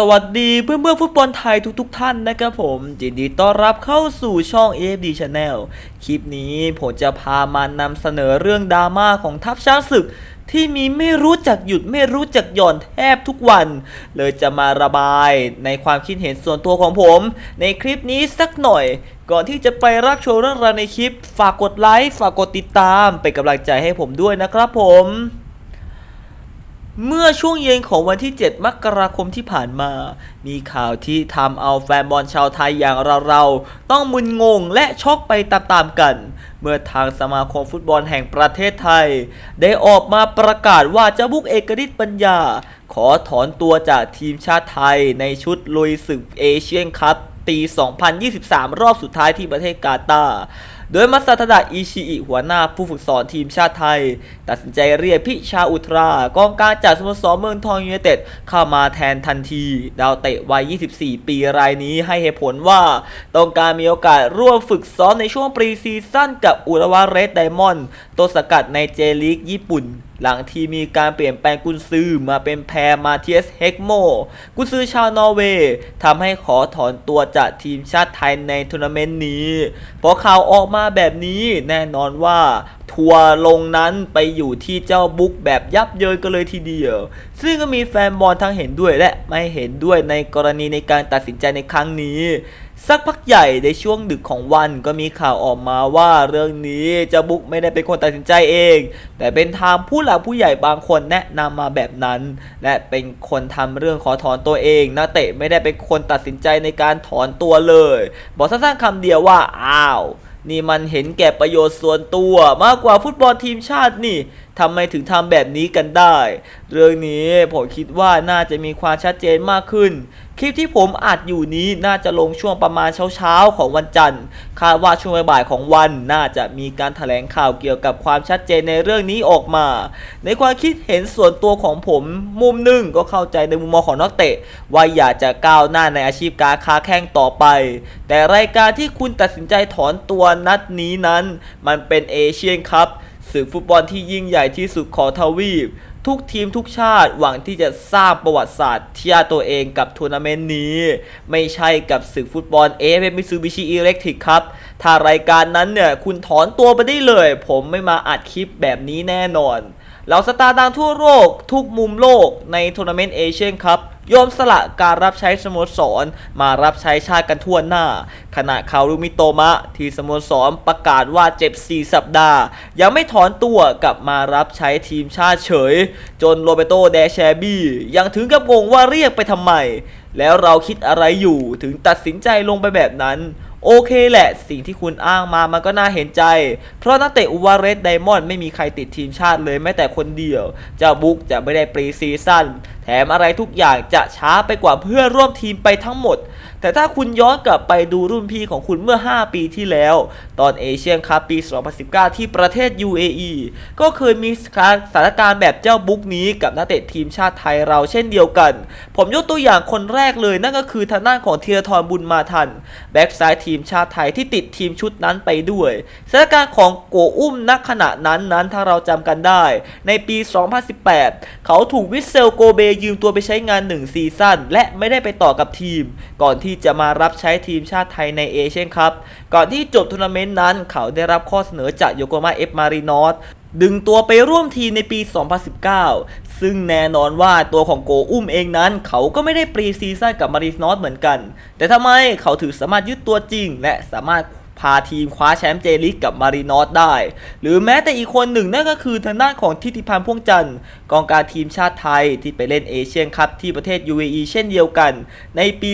สวัสดีเพื่อนเพื่อนฟุตบอลไทยทุกๆทท่านนะครับผมยินดีต้อนรับเข้าสู่ช่อง AFD Channel คลิปนี้ผมจะพามานำเสนอเรื่องดราม่าของทัพช้างศึก ที่มีไม่รู้จักหยุดไม่รู้จักหย่อนแทบทุกวัน เลยจะมาระบายในความคิดเห็นส่วนตัวของผม ในคลิปนี้สักหน่อย ก่อนที่จะไปรับชมเรื่องราวในคลิป ฝากกดไลค์ฝากกดติดตามเป็นกำลังใจให้ผมด้วยนะครับผม เมื่อช่วงเย็นของวันที่ 7 มกราคมที่ผ่านมา มีข่าวที่ทำเอาแฟนบอลชาวไทยอย่างเราๆ ต้องมึนงงและช็อกไปตามๆกัน เมื่อทางสมาคมฟุตบอลแห่งประเทศไทย ได้ออกมาประกาศว่าจะบุกเอกฤทธิ์ปัญญา ขอถอนตัวจากทีมชาติไทยในชุดลุยศึกเอเชียนคัพปี 2023 รอบสุดท้ายที่ประเทศกาตาร์ โดยมัสตาดะอิชิอิหัวหน้าผู้ฝึกสอนทีมชาติไทย ตัดสินใจเรียกพิชาอุทรากองกลารจากสโมสรเมืองทองยูเนเต็ดเข้ามาแทนทันที ดาวเตะวัย 24 ปีรายนี้ให้เหตุผลว่า ต้องการมีโอกาสร่วมฝึกซ้อมในช่วงปรีซีซั่นกับอุรวาเรสไดมอนด์ตัวสกัดในเจลีกญี่ปุ่น หลังที่มีการเปลี่ยนแปลงกุนซือมาเป็นแพรมาเทียสเฮกโมกุนซือชาวนอร์เวย์ทำให้ขอถอนตัวจากทีมชาติไทยในทัวร์นาเมนต์นี้ เพราะข่าวออกมาแบบนี้แน่นอนว่า ทัวลงนั้นไปอยู่ที่เจ้าบุ๊กแบบยับเยินกันเลยทีเดียว ซึ่งก็มีแฟนบอลทั้งเห็นด้วยและไม่เห็นด้วยในกรณีในการตัดสินใจในครั้งนี้ สักพักใหญ่ในช่วงดึกของวันก็มีข่าวออกมาว่าเรื่องนี้เจ้าบุ๊กไม่ได้เป็นคนตัดสินใจเอง แต่เป็นทางผู้หลักผู้ใหญ่บางคนแนะนำมาแบบนั้น และเป็นคนทำเรื่องขอถอนตัวเองนักเตะไม่ได้เป็นคนตัดสินใจในการถอนตัวเลย บอกสั้นๆคำเดียวว่าอ้าว นี่มันเห็นแก่ประโยชน์ส่วนตัวมากกว่าฟุตบอลทีมชาตินี่ทำไมถึงทำแบบนี้กันได้ เรื่องนี้ผมคิดว่าน่าจะมีความชัดเจนมากขึ้น คลิปที่ผมอัดอยู่นี้น่าจะลงช่วงประมาณเช้าๆ ของวันจันทร์ คาดว่าช่วงบ่ายๆของวันน่าจะมีการแถลงข่าวเกี่ยวกับความชัดเจนในเรื่องนี้ออกมา ในความคิดเห็นส่วนตัวของผมมุมหนึ่งก็เข้าใจในมุมมองของนักเตะ ว่าอยากจะก้าวหน้าในอาชีพการค้าแข่งต่อไป แต่รายการที่คุณตัดสินใจถอนตัวนัดนี้นั้น มันเป็นเอเชียนคัพศึกฟุตบอลที่ยิ่งใหญ่ที่สุดของทวีป ทุกทีมทุกชาติหวังที่จะสร้างประวัติศาสตร์เทียตัวเองกับทัวร์นาเมนต์นี้ ไม่ใช่กับศึกฟุตบอล AFF Mitsubishi Electric ครับ ถ้ารายการนั้นเนี่ยคุณถอนตัวไปได้เลย ผมไม่มาอัดคลิปแบบนี้แน่นอน เหล่าสตาร์ดังทั่วโลกทุกมุมโลกในทัวร์นาเมนต์เอเชียนคัพยอมสละการรับใช้สโมสร มารับใช้ชาติกันทั่วหน้า ขณะคารุมิโตมะ ที่สโมสรประกาศว่าเจ็บ 4 สัปดาห์ ยังไม่ถอนตัวกลับมารับใช้ทีมชาติเฉย จนโรเบโตเดแชบี้ ยังถึงกับงงว่าเรียกไปทำไม แล้วเราคิดอะไรอยู่ถึงตัดสินใจลงไปแบบนั้น โอเคแหละ สิ่งที่คุณอ้างมามันก็น่าเห็นใจ เพราะนักเตะอุวาเรสไดมอนด์ไม่มีใครติดทีมชาติเลยแม้แต่คนเดียวเจ้าบุกจะไม่ได้ปรีซีซั่น ถมอะไรทุกอย่างจะช้าไปกว่าเพื่อนร่วมทีมไปทั้งหมด แต่ถ้าคุณย้อนกลับไปดูรุ่นพี่ของคุณเมื่อ 5 ปีที่แล้ว ตอนเอเชียนคัพปี 2019 ที่ประเทศ UAE ก็เคยมีสถานการณ์แบบเจ้าบุ๊กนี้กับนักเตะทีมชาติไทยเราเช่นเดียวกัน ผมยกตัวอย่างคนแรกเลยนั่นก็คือทางด้านของเทียทรบุญมาทัน แบ็กซ้ายทีมชาติไทยที่ติดทีมชุดนั้นไปด้วยสถานการณ์ของโกอุ้มณขณะนั้นนั้นถ้าเราจำกันได้ ในปี 2018 เขาถูกวิเซลโกเบยืมตัวไปใช้งาน1ซีซั่นและไม่ได้ไปต่อกับทีม ก่อนที่จะมารับใช้ทีมชาติไทยในเอเชียนคัพก่อนที่จบทัวร์นาเมนต์นั้น เขาได้รับข้อเสนอจากโยโกมาเอฟมารีนอสดึงตัวไปร่วมทีมในปี 2019 ซึ่งแน่นอนว่าตัวของโกอุ้มเองนั้น เขาก็ไม่ได้ปรีซีซั่นกับมารีนอสเหมือนกัน แต่ทำไมเขาถือสามารถยึดตัวจริง และสามารถ พาทีมคว้าแชมป์เจลิกกับมารีนอสได้ หรือแม้แต่อีกคนหนึ่งนั่นก็คือทางด้านของทิติพันธ์พ่วงจันทร์กองการทีมชาติไทยที่ไปเล่นเอเชียนคัพที่ประเทศ UAE เช่นเดียวกัน ในปี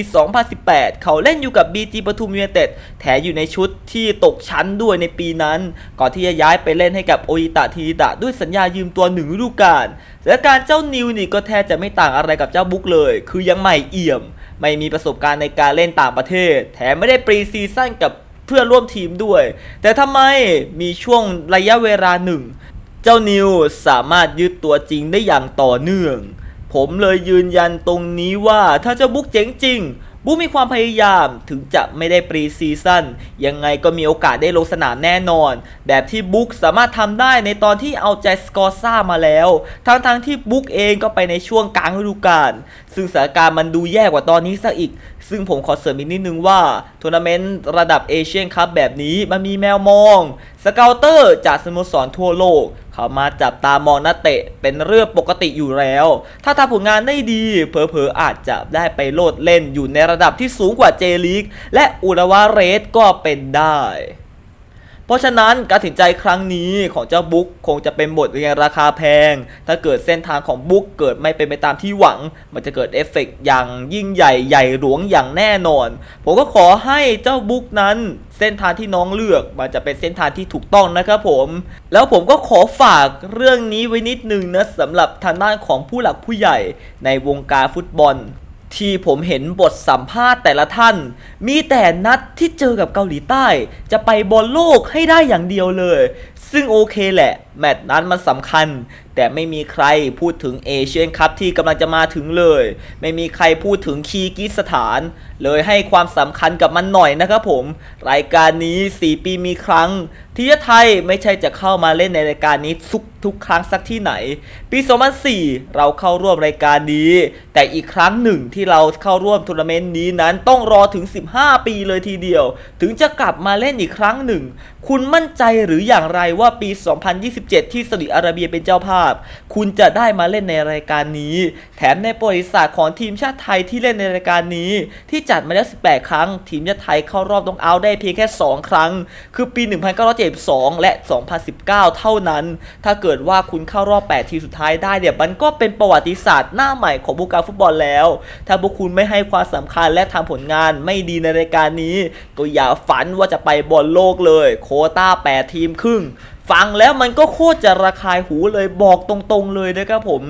2018 เขาเล่นอยู่กับ BG ปทุมยูไนเต็ดแถมอยู่ในชุดที่ตกชั้นด้วยในปีนั้น ก่อนที่จะย้ายไปเล่นให้กับโออิตะทีตะด้วยสัญญายืมตัวหนึ่งฤดูกาลและการเจ้านิวนี่ก็แทบจะไม่ต่างอะไรกับเจ้าบุ๊กเลย คือยังใหม่เอี่ยม ไม่มีประสบการณ์ในการเล่นต่างประเทศ แถมไม่ได้ปรีซีซั่นกับ เพื่อร่วมทีมด้วย แต่ทำไมมีช่วงระยะเวลาหนึ่ง เจ้านิวสามารถยึดตัวจริงได้อย่างต่อเนื่อง ผมเลยยืนยันตรงนี้ว่าถ้าเจ้าบุ๊กเจ๋งจริงบุ๊กมีความพยายามถึงจะไม่ได้ปรีซีซั่นยังไงก็มีโอกาสได้ลงสนามแน่นอน แบบที่บุ๊กสามารถทำได้ในตอนที่เอาใจสกอร์ซ่ามาแล้ว ทั้งๆที่บุ๊กเองก็ไปในช่วงกลางฤดูกาล ซึ่งสถานการณ์มันดูแย่กว่าตอนนี้ซะอีก ซึ่งผมขอเสริมอีกนิดนึงว่าทัวร์นาเมนต์ระดับเอเชียนคัพแบบนี้มันมีแมวมอง สเกลเตอร์จากสโมสรทั่วโลก เขามาจับตามองนักเตะเป็นเรื่องปกติอยู่แล้ว ถ้าทำผลงานได้ดีเผลอๆอาจจะได้ไปโลดเล่นอยู่ในระดับที่สูงกว่าเจลีกและอุรวาเรสก็เป็นได้ เพราะฉะนั้นการตัดสินใจครั้งนี้ของเจ้าบุ๊กคงจะเป็นบทเรียนราคาแพง ถ้าเกิดเส้นทางของบุ๊กเกิดไม่เป็นไปตามที่หวัง มันจะเกิดเอฟเฟกต์อย่างยิ่งใหญ่ใหญ่หลวงอย่างแน่นอน ผมก็ขอให้เจ้าบุ๊กนั้นเส้นทางที่น้องเลือกมันจะเป็นเส้นทางที่ถูกต้องนะครับผม แล้วผมก็ขอฝากเรื่องนี้ไว้นิดนึงนะสำหรับทางด้านของผู้หลักผู้ใหญ่ในวงการฟุตบอล ที่ผมเห็นบทสัมภาษณ์แต่ละท่าน มีแต่นัดที่เจอกับเกาหลีใต้ จะไปบอลโลกให้ได้อย่างเดียวเลย ซึ่งโอเคแหละ แมตช์นั้นมันสำคัญ แต่ไม่มีใครพูดถึงเอเชียนคัพที่กำลังจะมาถึงเลย ไม่มีใครพูดถึงคีกิสถาน เลยให้ความสำคัญกับมันหน่อยนะครับผม รายการนี้ 4 ปีมีครั้ง ที่ไทยไม่ใช่จะเข้ามาเล่นในรายการนี้ทุกทุกครั้งสักที่ไหน ปี 2004 เราเข้าร่วมรายการนี้ แต่อีกครั้งหนึ่งที่เราเข้าร่วมทัวร์นาเมนต์นี้นั้นต้องรอถึง 15 ปีเลยทีเดียว ถึงจะกลับมาเล่นอีกครั้งหนึ่ง คุณมั่นใจหรืออย่างไรว่าปี2027ที่สาอุดิอาระเบียเป็นเจ้าภาพ คุณจะได้มาเล่นในรายการนี้ แถมในประวัติศาสตร์ของทีมชาติไทยที่เล่นในรายการนี้ ที่จัดมาแล้ว 18 ครั้ง ทีมชาติไทยเข้ารอบต้องเอาได้เพียงแค่ 2 ครั้ง คือปี 1972 และ 2019 เท่านั้น ถ้าเกิดว่าคุณเข้ารอบ 8 ทีมสุดท้ายได้เนี่ยมันก็เป็นประวัติศาสตร์หน้าใหม่ของวงการฟุตบอลแล้ว ถ้าพวกคุณไม่ให้ความสำคัญและทำผลงานไม่ดีในรายการนี้ ก็อย่าฝันว่าจะไปบอลโลกเลย โคต้า 8 ทีมครึ่ง ฟังแล้วมันก็โคตรจะระคายหูเลยบอกตรงๆเลยนะครับผม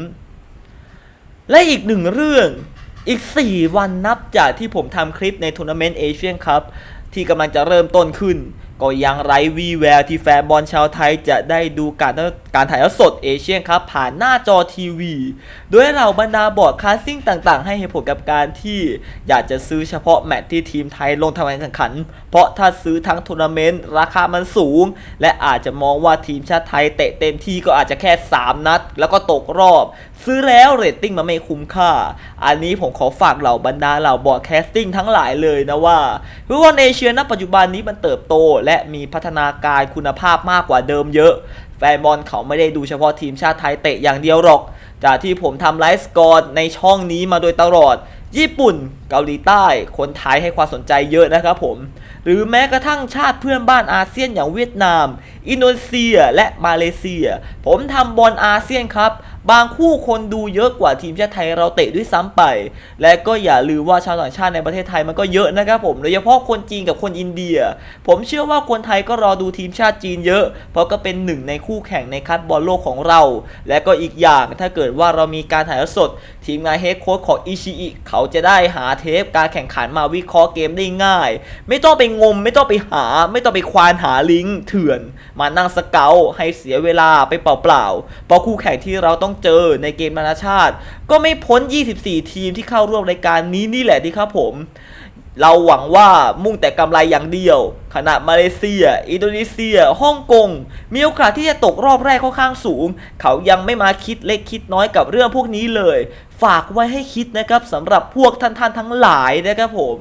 และอีกหนึ่งเรื่องอีก 4 วันนับจากที่ผมทำคลิปในทัวร์นาเมนต์เอเชียนครับที่กำลังจะเริ่มต้นขึ้น ก็ยังไร้วีแววที่แฟนบอลชาวไทยจะได้ดูการการถ่ายทอดสดเอเชียนคัพผ่านหน้าจอทีวี โดยเราบรรดาบอร์ดคาสติ้งต่างๆ ให้เหตุผลกับการที่อยากจะซื้อเฉพาะแมตช์ที่ทีมไทยลงทำการแข่งขัน เพราะถ้าซื้อทั้งทัวร์นาเมนต์ราคามันสูง และอาจจะมองว่าทีมชาติไทยเตะเต็มที่ก็อาจจะแค่ 3 นัด แล้วก็ตกรอบ ซื้อแล้วเรตติ้งมันไม่คุ้มค่า อันนี้ผมขอฝากเหล่าบรรดาเหล่าบอร์ดแคสติ้งทั้งหลายเลยนะว่าฟุตบอลเอเชียณปัจจุบันนี้มันเติบโตและและมีพัฒนาการคุณภาพมากกว่าเดิมเยอะ แฟนบอลเขาไม่ได้ดูเฉพาะทีมชาติไทยเตะอย่างเดียวหรอก จากที่ผมทำไลฟ์สกอร์ในช่องนี้มาโดยตลอด ญี่ปุ่น เกาหลีใต้ คนไทยให้ความสนใจเยอะนะครับผม หรือแม้กระทั่งชาติเพื่อนบ้านอาเซียนอย่างเวียดนาม อินโดนีเซีย และมาเลเซีย ผมทำบอลอาเซียนครับ บางคู่คนดูเยอะกว่าทีมชาติไทยเราเตะด้วยซ้ำไป และก็อย่าลืมว่าชาวต่างชาติในประเทศไทยมันก็เยอะนะครับผมโดยเฉพาะคนจีนกับคนอินเดีย ผมเชื่อว่าคนไทยก็รอดูทีมชาติจีนเยอะ เพราะก็เป็นหนึ่งในคู่แข่งในคัดบอลโลกของเรา และก็อีกอย่างถ้าเกิดว่าเรามีการถ่ายทอดสด ทีมงานเฮดโค้ชของอิชิอิเขาจะได้หาเทปการแข่งขันมาวิเคราะห์เกมได้ง่าย ไม่ต้องไปงม ไม่ต้องไปหา ไม่ต้องไปควานหาลิงก์เถื่อน มานั่งสเกลให้เสียเวลาไปเปล่าๆเพราะคู่แข่งที่เราต้องเจอในเกมนานาชาติ ก็ไม่พ้น 24 ทีมที่เข้าร่วมรายการนี้นี่แหละที่ครับผม เราหวังว่ามุ่งแต่กำไรอย่างเดียว ขณะมาเลเซีย อินโดนีเซีย ฮ่องกง มีโอกาสที่จะตกรอบแรกค่อนข้างสูง เขายังไม่มาคิดเล็กคิดน้อยกับเรื่องพวกนี้เลย ฝากไว้ให้คิดนะครับสำหรับพวกท่านๆทั้งหลายนะครับผม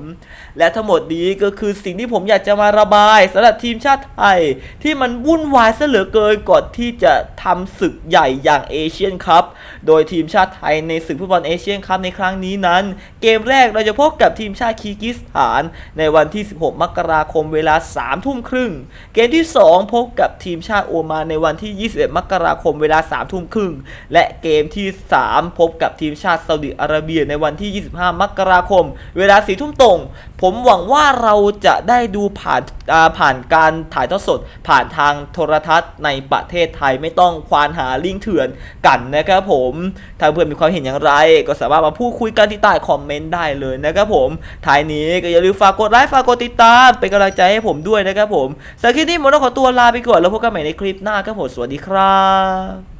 และทั้งหมดนี้ก็คือสิ่งที่ผมอยากจะมาระบายสำหรับทีมชาติไทย ที่มันวุ่นวายซะเหลือเกินก่อนที่จะทำศึกใหญ่อย่างเอเชียนคัพโดยทีมชาติไทยในศึกฟุตบอลเอเชียนคัพในครั้งนี้นั้น เกมแรกเราจะพบกับทีมชาติคีร์กิสถาน ในวันที่ 16 มกราคมเวลา3ทุ่มครึ่ง เกมที่ 2 พบกับทีมชาติโอมานในวันที่ 21 มกราคมเวลา3ทุ่มครึ่งและเกมที่ 3 พบกับทีมชาติซาอุดิอาระเบียในวันที่ 25 มกราคม เวลา4ทุ่มตรง ผมหวังว่าเราจะได้ดูผ่านาผ่านการถ่ายทอดสด ผ่านทางโทรทัศน์ในประเทศไทยไม่ต้องควานหาลิงเถื่อนกันนะครับผมถ้าเพื่อนมีความเห็นอย่างไร ก็สามารถมาพูดคุยกันที่ใต้คอมเมนต์ได้เลยนะครับผมท้ายนี้ก็อย่าลืมฝากกดไลค์ฝากกดติดตามเป็นกำลังใจให้ผมด้วยนะครับผมสำหรับคลิปนี้ผมต้องขอตัวลาไปก่อนแล้วพบกันใหม่ในคลิปหน้าครับผมสวัสดีครับ